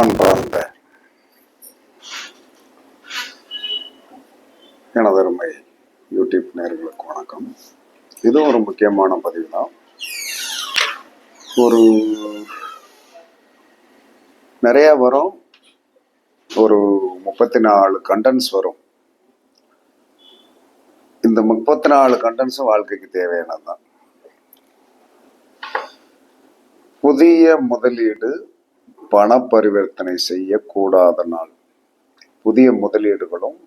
அன்பார்ந்த எனதருமை யூடியூப் நேர்களுக்கு வணக்கம். இது ஒரு முக்கியமான பதிவு தான் ஒரு நிறைய வரும். ஒரு முப்பத்தி நாலு கண்டென்ட்ஸ் வரும். இந்த முப்பத்தி நாலு கண்டென்ட்ஸும் வாழ்க்கைக்கு தேவையானது தான் புதிய முதலீடு பண பரிவர்த்தனை செய்யக்கூடாத நாள். புதிய முதலீடுகளும்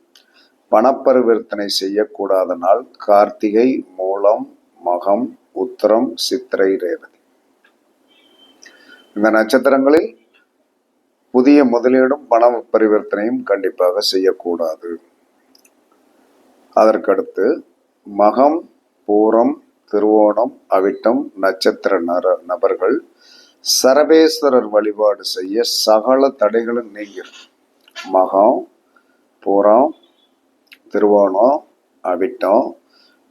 பணப்பரிவர்த்தனை செய்யக்கூடாத நாள். கார்த்திகை மூலம் மகம் உத்தரம் சித்திரை ரேவதி. இந்த நட்சத்திரங்களில் புதிய முதலீடும் பண பரிவர்த்தனையும் கண்டிப்பாக செய்யக்கூடாது. அதற்கடுத்து மகம் பூரம் திருவோணம் அவிட்டம் நட்சத்திர நர நபர்கள் சரபேஸ்வரர் வழிபாடு செய்ய சகல தடைகளும் நீங்கிரும். மகம் பூரம் திருவோணம் அவிட்டம்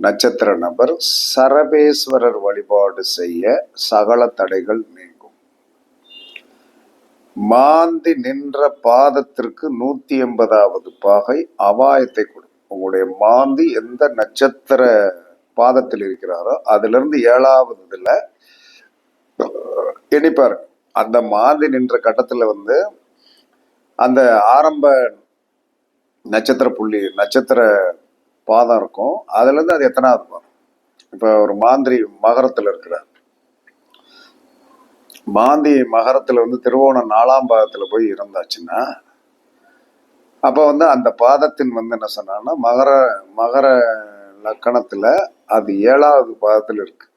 நட்சத்திர நபர் சரபேஸ்வரர் வழிபாடு செய்ய சகல தடைகள் நீங்கும். மாந்தி நின்ற பாதத்திற்கு நூத்தி எண்பதாவது பாகை அபாயத்தை கொடுக்கும் உங்களுடைய மாந்தி எந்த நட்சத்திர பாதத்தில் இருக்கிறாரோ அதிலிருந்து ஏழாவது இதுல எண்ணிப்பார். அந்த மாந்தி நின்ற கட்டத்துல வந்து அந்த ஆரம்ப நட்சத்திர புள்ளி நட்சத்திர பாதம் இருக்கும். அதுலேருந்து அது எத்தனாவது பாதம்? இப்போ ஒரு மாந்திரி மகரத்தில் இருக்கிறார். மாந்தி மகரத்தில் வந்து திருவோணம் நாலாம் பாதத்தில் போய் இருந்தாச்சுன்னா அப்போ வந்து அந்த பாதத்தின் வந்து என்ன சொன்னான்னா மகர மகர லக்கணத்தில் அது ஏழாவது பாதத்தில் இருக்குது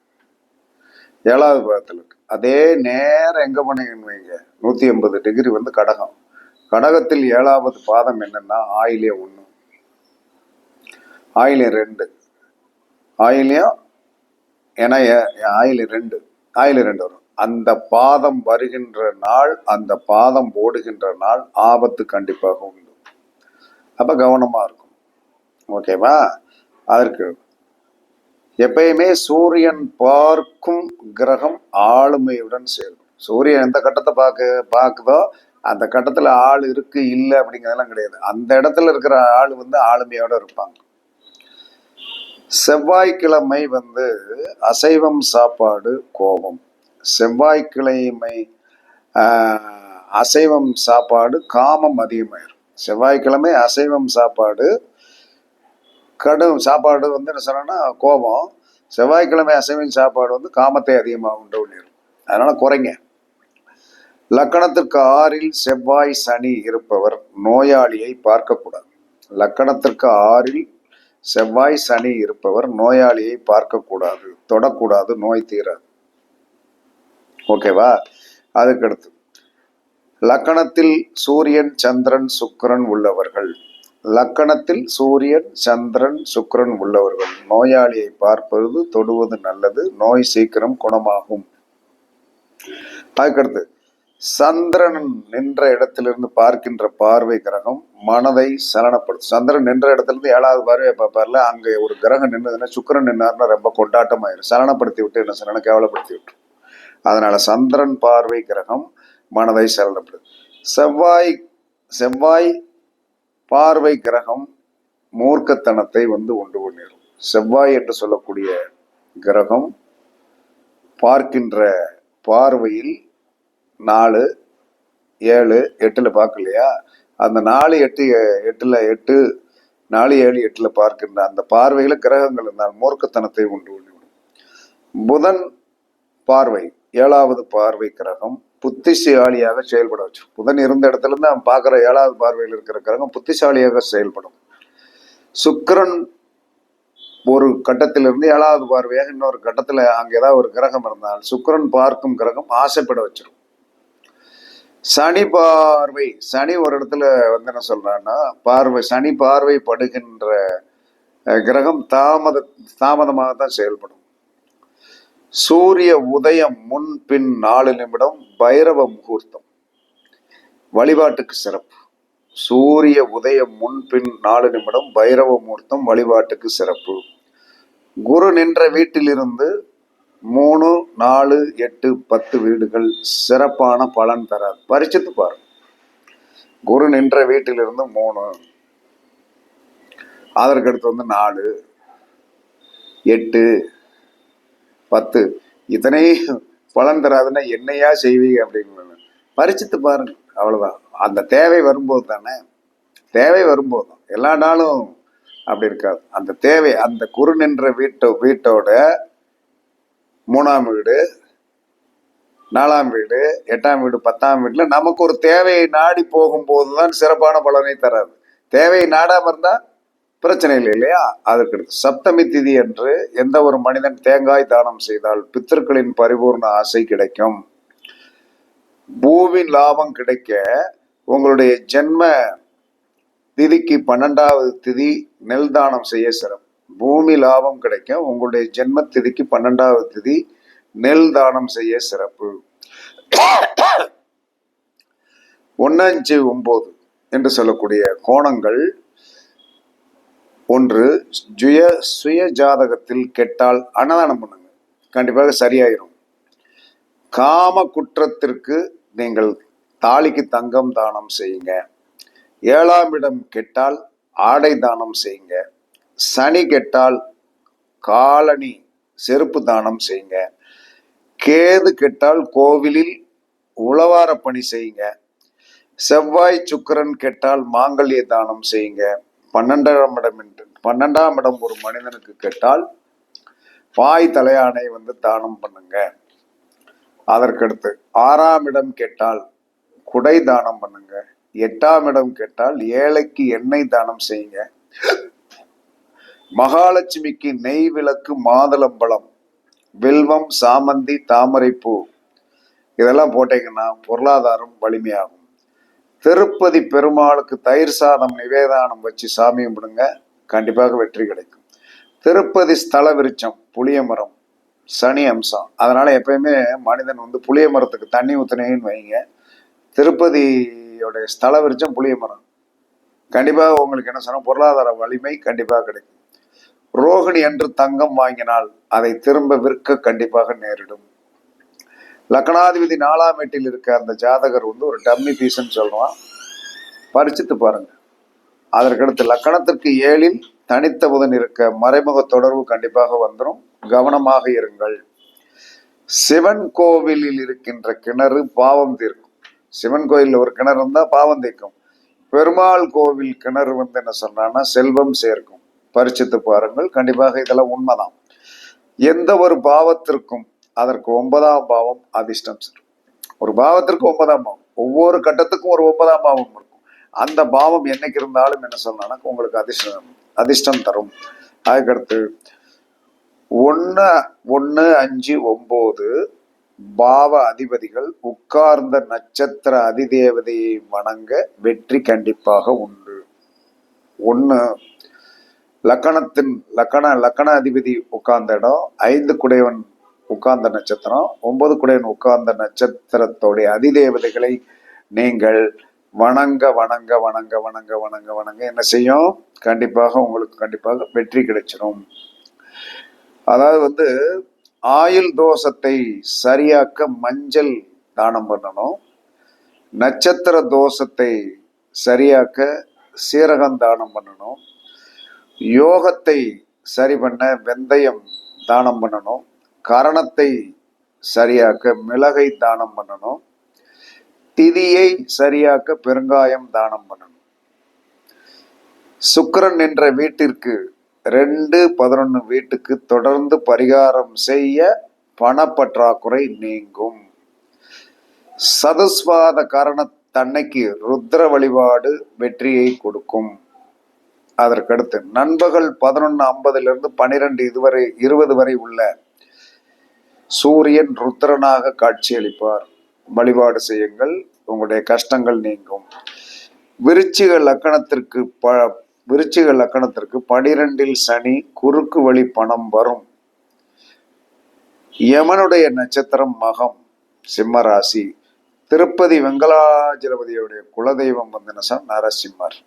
ஏழாவது பாகத்தில் இருக்கு அதே நேரம் எங்கே பண்ணீங்கன்னு வைங்க. நூற்றி எண்பது டிகிரி வந்து கடகம். கடகத்தில் ஏழாவது பாதம் என்னன்னா ஆயிலியம் ஒன்று ஆயிலியம் ரெண்டு. ஆயிலியம் ஏன்னா ஏ- ஆயிலியம் ரெண்டு. ஆயிலியம் ரெண்டு வரும். அந்த பாதம் வருகின்ற நாள் அந்த பாதம் ஓடுகின்ற நாள் ஆபத்து கண்டிப்பாக உண்டு. அப்போ கவனமாக இருக்கும் ஓகேவா? அதற்கு எப்பயுமே சூரியன் பார்க்கும் கிரகம் ஆளுமையுடன் சேரும். சூரியன் எந்த கட்டத்தை பார்க்க பார்க்குதோ அந்த கட்டத்தில் ஆள் இருக்கு இல்லை அப்படிங்கிறதெல்லாம் கிடையாது. அந்த இடத்துல இருக்கிற ஆள் வந்து ஆளுமையோட இருப்பாங்க. செவ்வாய்க்கிழமை வந்து அசைவம் சாப்பாடு கோபம். செவ்வாய்க்கிழமை அசைவம் சாப்பாடு காமம் அதிகமாயிரும். செவ்வாய்க்கிழமை அசைவம் சாப்பாடு கடும் சாப்பாடு வந்து என்ன சொன்னா கோபம். செவ்வாய்க்கிழமை அசைவம் சாப்பாடு வந்து காமத்தை அதிகமாக உண்டு பண்ணிடும் அதனால் குறைங்க. லக்கணத்திற்கு ஆறில் செவ்வாய் சனி இருப்பவர் நோயாளியை பார்க்கக்கூடாது. லக்கணத்திற்கு ஆறில் செவ்வாய் சனி இருப்பவர் நோயாளியை பார்க்கக்கூடாது. தொடக்கூடாது நோய் தீராது. ஓகேவா? அதுக்கடுத்து லக்கணத்தில் சூரியன் சந்திரன் சுக்கரன் உள்ளவர்கள் லக்கணத்தில் சூரியன் சந்திரன் சுக்கிரன் உள்ளவர்கள். நோயாளியை பார்ப்பது தொடுவது நல்லது நோய் சீக்கிரம் குணமாகும். அதுக்கடுத்து சந்திரன் நின்ற இடத்திலிருந்து பார்க்கின்ற பார்வை கிரகம் மனதை சலனப்படுத்தும். சந்திரன் நின்ற இடத்துலேருந்து ஏழாவது பார்வையை பார்ப்பார்ல அங்கே ஒரு கிரகம் நின்றதுன்னா சுக்கிரன் நின்னார்னா ரொம்ப கொண்டாட்டமாயிரும். சலனப்படுத்தி விட்டு என்ன சொல்லணும் கேவலப்படுத்தி விட்டு அதனால சந்திரன் பார்வை கிரகம் மனதை சலனப்படுது செவ்வாய் செவ்வாய் பார்வை கிரகம் மூர்க்கத்தனத்தை வந்து உண்டு பண்ணிடும் செவ்வாய் என்று சொல்லக்கூடிய கிரகம் பார்க்கின்ற பார்வையில் நாலு ஏழு எட்டில் பார்க்கலையா? அந்த நாலு எட்டு எட்டில் எட்டு நாலு ஏழு எட்டில் பார்க்கின்ற அந்த பார்வையில் கிரகங்கள் இருந்தால் மூர்க்கத்தனத்தை உண்டு பண்ணிவிடும். புதன் பார்வை ஏழாவது பார்வை கிரகம் புத்திசாலியாக செயல்பட வச்சு. புதன் இருந்த இடத்துல இருந்து அவன் பார்க்குற ஏழாவது பார்வையில் இருக்கிற கிரகம் புத்திசாலியாக செயல்படும். சுக்கிரன் ஒரு கட்டத்திலிருந்து ஏழாவது பார்வையாக இன்னொரு கட்டத்தில் அங்கே ஏதாவது ஒரு கிரகம் இருந்தால் சுக்கிரன் பார்க்கும் கிரகம் ஆசைப்பட வச்சிடும் சனி பார்வை சனி ஒரு இடத்துல வந்து என்ன சொல்றான்னா பார்வை சனி பார்வை படுகின்ற கிரகம் தாமத தாமதமாக தான் செயல்படும். சூரிய உதயம் முன் பின் நாலு நிமிடம் பைரவ முகூர்த்தம். வழிபாட்டுக்கு சிறப்பு. சூரிய உதயம் முன் பின் நாலு நிமிடம் பைரவ முகூர்த்தம் வழிபாட்டுக்கு சிறப்பு. குரு நின்ற வீட்டிலிருந்து மூணு நாலு எட்டு பத்து வீடுகள் சிறப்பான பலன் தராது பரிச்சித்து பாருங்க குரு நின்ற வீட்டிலிருந்து மூணு அதற்கடுத்து வந்து நாலு எட்டு பத்து. இத்தனை பலன் தராதுன்னா என்னையா செய்வீங்க அப்படின்னு பரிச்சித்து பாருங்க அவ்வளோதான் அந்த தேவை வரும்போது தானே தேவை வரும்போது தான். எல்லா நாளும் அப்படி இருக்காது. அந்த தேவை அந்த குரு நின்ற வீட்டோ வீட்டோட மூணாம் வீடு நாலாம் வீடு எட்டாம் வீடு பத்தாம் வீட்டில் நமக்கு ஒரு தேவையை நாடி போகும்போது தான் சிறப்பான பலனை தராது. தேவையை நாடாமல் இருந்தால் பிரச்சனை இல்லை இல்லையா? அதற்கு சப்தமி திதி என்று எந்த ஒரு மனிதன் தேங்காய் தானம் செய்தால் பித்தர்களின் பரிபூர்ண ஆசை கிடைக்கும். பூவின் லாபம் கிடைக்க உங்களுடைய ஜென்ம திதிக்கு பன்னெண்டாவது திதி நெல் தானம் செய்ய சிறப்பு. பூமி லாபம் கிடைக்கும் உங்களுடைய ஜென்ம திதிக்கு பன்னெண்டாவது திதி நெல் தானம் செய்ய சிறப்பு. ஒன்னு அஞ்சு ஒன்பது என்று சொல்லக்கூடிய கோணங்கள் ஒன்று சுய சுய ஜாதகத்தில் கெட்டால் அன்னதானம் பண்ணுங்க. கண்டிப்பாக சரியாயிரும். காம குற்றத்திற்கு நீங்கள் தாலிக்கு தங்கம் தானம் செய்யுங்க. ஏழாம் இடம் கெட்டால் ஆடை தானம் செய்யுங்க. சனி கெட்டால் காலணி செருப்பு தானம் செய்யுங்க. கேது கெட்டால் கோவிலில் உளவார பணி செய்யுங்க. செவ்வாய் சுக்கிரன் கெட்டால் மாங்கல்ய தானம் செய்யுங்க. பன்னெண்டாம் இடம் என்று பன்னெண்டாம் இடம் ஒரு மனிதனுக்கு கேட்டால் பாய் தலையானை வந்து தானம் பண்ணுங்க. அதற்கடுத்து ஆறாம் இடம் கேட்டால் குடை தானம் பண்ணுங்க. எட்டாம் இடம் கேட்டால் ஏழைக்கு எண்ணெய் தானம் செய்யுங்க. மகாலட்சுமிக்கு நெய் விளக்கு மாதுளம்பழம் வில்வம் சாமந்தி தாமரைப்பூ. இதெல்லாம் போட்டீங்கன்னா பொருளாதாரம் வலிமையாகும். திருப்பதி பெருமாளுக்கு தயிர் சாதம் நிவேதானம் வச்சு சாமி கும்பிடுங்க. கண்டிப்பாக வெற்றி கிடைக்கும். திருப்பதி ஸ்தல விருச்சம் புளிய மரம் சனி அம்சம். அதனால எப்பயுமே மனிதன் வந்து புளிய மரத்துக்கு தண்ணி ஊத்துனேன்னு வைங்க. திருப்பதியோடைய ஸ்தல விருச்சம் புளிய மரம். கண்டிப்பாக உங்களுக்கு என்ன சொன்னால் பொருளாதார வலிமை கண்டிப்பாக கிடைக்கும். ரோகிணி என்று தங்கம் வாங்கினால் அதை திரும்ப விற்க கண்டிப்பாக நேரிடும். லக்னாதிபதி நாலாம் வீட்டில் இருக்க அந்த ஜாதகர் வந்து ஒரு டம்மி பீஸ்ன்னு சொல்லுவான் பரிச்சித்து பாருங்க. அதற்கடுத்து லக்கணத்திற்கு ஏழில் தனித்த புதன் இருக்க மறைமுக தொடர்பு கண்டிப்பாக வந்துடும் கவனமாக இருங்கள். சிவன் கோவிலில் இருக்கின்ற கிணறு பாவம் தீர்க்கும். சிவன் கோயிலில் ஒரு கிணறு இருந்தால் பாவம் தீர்க்கும். பெருமாள் கோவில் கிணறு வந்து என்ன சொன்னான்னா செல்வம் சேர்க்கும். பரிச்சித்து பாருங்கள். கண்டிப்பாக இதெல்லாம் உண்மைதான். எந்த ஒரு பாவத்திற்கும் அதற்கு ஒன்பதாம் பாவம் அதிர்ஷ்டம் சேரும். ஒரு பாவத்திற்கு ஒன்பதாம் பாவம். ஒவ்வொரு கட்டத்துக்கும் ஒரு ஒன்பதாம் பாவம் இருக்கும். அந்த பாவம் என்னைக்கு இருந்தாலும் என்ன சொன்னா உங்களுக்கு அதிர்ஷ்டம் அதிர்ஷ்டம் தரும். அதுக்கடுத்து ஒன்று ஒன்று அஞ்சு ஒம்பது பாவ அதிபதிகள் உட்கார்ந்த நட்சத்திர அதிதேவதையை வணங்க வெற்றி கண்டிப்பாக உண்டு. ஒன்று லக்கணத்தின் லக்கண லக்கண அதிபதி உட்கார்ந்த இடம் ஐந்து குடையவன் உட்கார்ந்த நட்சத்திரம். ஒன்பது குடையன் உட்கார்ந்த நட்சத்திரத்தோடைய அதிதேவதைகளை நீங்கள் வணங்க வணங்க வணங்க வணங்க வணங்க வணங்க என்ன செய்யும்? கண்டிப்பாக உங்களுக்கு கண்டிப்பாக வெற்றி கிடைச்சிடும் அதாவது வந்து ஆயுள் தோஷத்தை சரியாக்க மஞ்சள் தானம் பண்ணணும். நட்சத்திர தோஷத்தை சரியாக்க சீரகம் தானம் பண்ணணும். யோகத்தை சரி பண்ண வெந்தயம் தானம் பண்ணணும். கரணத்தை சரியாக்க மிளகை தானம் பண்ணணும். திதியை சரியாக்க பெருங்காயம் தானம் பண்ணணும். சுக்கரன் என்ற வீட்டிற்கு ரெண்டு பதினொன்று வீட்டுக்கு தொடர்ந்து பரிகாரம் செய்ய பணப்பற்றாக்குறை நீங்கும். சதுஸ்வாத காரணத்தன்னைக்கு ருத்ர வழிபாடு வெற்றியை கொடுக்கும். அதற்கடுத்து நண்பகல் பதினொன்று ஐம்பதுலேருந்து பனிரெண்டு இதுவரை இருபது வரை உள்ள சூரியன் ருத்ரனாக காட்சியளிப்பார். வழிபாடு செய்யுங்கள். உங்களுடைய கஷ்டங்கள் நீங்கும். விருச்சிக லக்கணத்திற்கு ப விருச்சிக லக்கணத்திற்கு பனிரெண்டில் சனி குறுக்கு வழி பணம் வரும். யமனுடைய நட்சத்திரம் மகம் சிம்ம ராசி திருப்பதி வெங்கலாஜலபதியுடைய குலதெய்வம் வந்து நரசிம்மர்.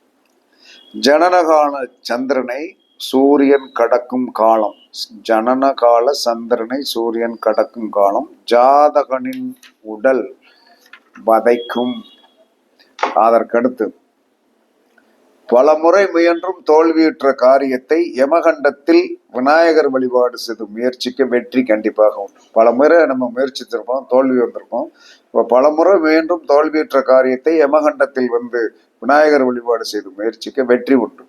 ஜனனகால சந்திரனை சூரியன் கடக்கும் காலம். ஜனனகால சந்திரனை சூரியன் கடக்கும் காலம் ஜாதகனின் உடல் வதைக்கும். அதற்கடுத்து பல முறை முயன்றும் தோல்வியுற்ற காரியத்தை யமகண்டத்தில் விநாயகர் வழிபாடு செய்து முயற்சிக்க வெற்றி கண்டிப்பாக உண்டு. பல முறை நம்ம முயற்சித்திருப்போம் தோல்வி வந்திருப்போம். இப்போ பல முறை முயன்றும் தோல்வியுற்ற காரியத்தை யமகண்டத்தில் வந்து விநாயகர் வழிபாடு செய்து முயற்சிக்க வெற்றி உண்டு.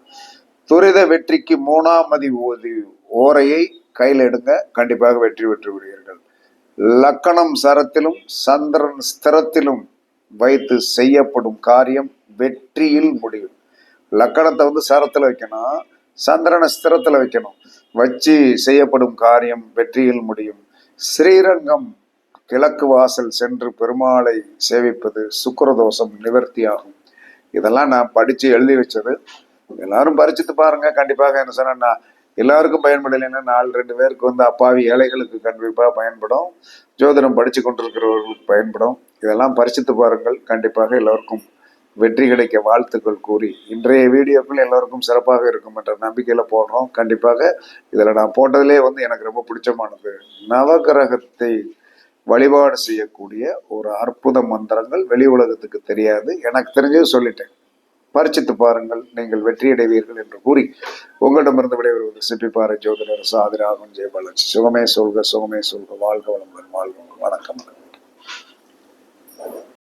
துரித வெற்றிக்கு மூணாம் மதி ஓதி ஓரையை கையில் எடுங்க. கண்டிப்பாக வெற்றி பெற்று விடுவீர்கள். லக்கணம் சரத்திலும் சந்திரன் ஸ்திரத்திலும் வைத்து செய்யப்படும் காரியம் வெற்றியில் முடியும். லக்கணத்தை வந்து சரத்தில் வைக்கணும். சந்திரனை ஸ்திரத்தில் வைக்கணும். வச்சு செய்யப்படும் காரியம் வெற்றியில் முடியும். ஸ்ரீரங்கம் கிழக்கு வாசல் சென்று பெருமாளை சேவிப்பது சுக்கரதோஷம் நிவர்த்தியாகும். இதெல்லாம் நான் படித்து எழுதி வச்சது. எல்லாரும் பரிச்சித்து பாருங்க. கண்டிப்பாக என்ன சொன்னா எல்லாருக்கும் பயன்படலைன்னா நாலு ரெண்டு பேருக்கு வந்து அப்பாவி ஏழைகளுக்கு கண்டிப்பாக பயன்படும். ஜோதிடம் படித்து கொண்டிருக்கிறவர்களுக்கு பயன்படும். இதெல்லாம் பரிசித்து பாருங்கள். கண்டிப்பாக எல்லோருக்கும் வெற்றி கிடைக்க வாழ்த்துக்கள் கூறி இன்றைய வீடியோக்கள் எல்லோருக்கும் சிறப்பாக இருக்கும் என்ற நம்பிக்கையில் போடுறோம். கண்டிப்பாக இதில் நான் போட்டதிலே வந்து எனக்கு ரொம்ப பிடிச்சமானது. நவகிரகத்தை வழிபாடு செய்யக்கூடிய ஒரு அற்புத மந்திரங்கள் வெளி உலகத்துக்கு தெரியாது. எனக்கு தெரிஞ்சது சொல்லிட்டேன். பரிச்சித்து பாருங்கள் நீங்கள் வெற்றியடைவீர்கள் என்று கூறி உங்களிடமிருந்து விடைபெறுவது சிப்பிப்பாறை ஜோதிடர் சாதிராகும் ஜெயபாலாஜி சுகமே சொல்க சுகமே சொல்க வாழ்க வளமுடன் வாழ்க வணக்கம்.